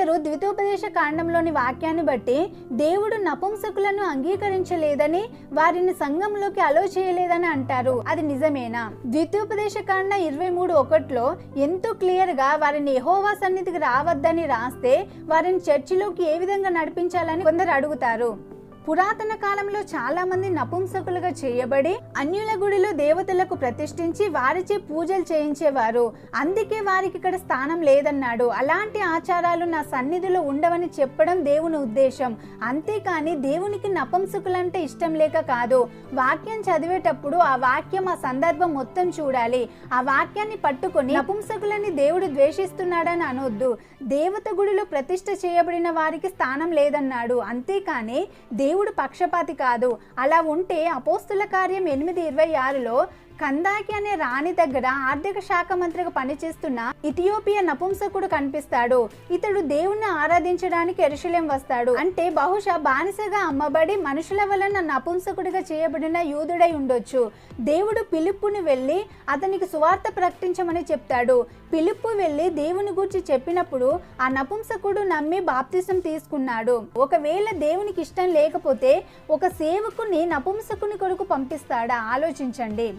ఇద్దరు ద్వితోపదేశ కాండంలోని వాక్యాన్ని బట్టి దేవుడు నపుంసకులను అంగీకరించలేదని వారిని సంఘంలోకి అలో చేయలేదని అంటారు. అది నిజమేనా? ద్వితోపదేశ కాండ ఇరవై మూడు ఒకటిలో ఎంతో క్లియర్గా వారిని ఎహోవా సన్నిధికి రావద్దని రాస్తే వారిని చర్చిలోకి ఏ విధంగా నడిపించాలని కొందరు అడుగుతారు. పురాతన కాలంలో చాలా మంది నపుంసకులుగా చేయబడి అన్యుల గుడిలో దేవతలకు ప్రతిష్ఠించి వారిచే పూజలు చేయించేవారు. అందుకే వారికి ఇక్కడ స్థానం లేదన్నాడు. అలాంటి ఆచారాలు నా సన్నిధిలో ఉండవని చెప్పడం దేవుని ఉద్దేశం. అంతేకాని దేవునికి నపుంసకులంటే ఇష్టం లేక కాదు. వాక్యం చదివేటప్పుడు ఆ వాక్యం ఆ సందర్భం మొత్తం చూడాలి. ఆ వాక్యాన్ని పట్టుకొని నపుంసకులని దేవుడు ద్వేషిస్తున్నాడని అనొద్దు. దేవత గుడిలో ప్రతిష్ఠ చేయబడిన వారికి స్థానం లేదన్నాడు. అంతేకాని దేవుడు పక్షపాతి కాదు. అలా ఉంటే అపోస్తుల కార్యం ఎనిమిది ఇరవై ఆరులో కందాకి అనే రాణి దగ్గర ఆర్థిక శాఖ మంత్రిగా పనిచేస్తున్న ఇథియోపియా నపుంసకుడు కనిపిస్తాడు. ఇతడు దేవుణ్ణి ఆరాధించడానికి ఎరుశలేం వస్తాడు. అంటే బహుశా బానిసగా అమ్మబడి మనుషుల వలన నపుంసకుడిగా చేయబడిన యూదుడై ఉండొచ్చు. దేవుడు పిలుపుని వెళ్ళి అతనికి సువార్త ప్రకటించమని చెప్తాడు. పిలుపు వెళ్ళి దేవుని గురించి చెప్పినప్పుడు ఆ నపుంసకుడు నమ్మి బాప్తిసం తీసుకున్నాడు. ఒకవేళ దేవునికి ఇష్టం లేకపోతే ఒక సేవకుని నపుంసకుని కొరకు పంపిస్తాడా? ఆలోచించండి.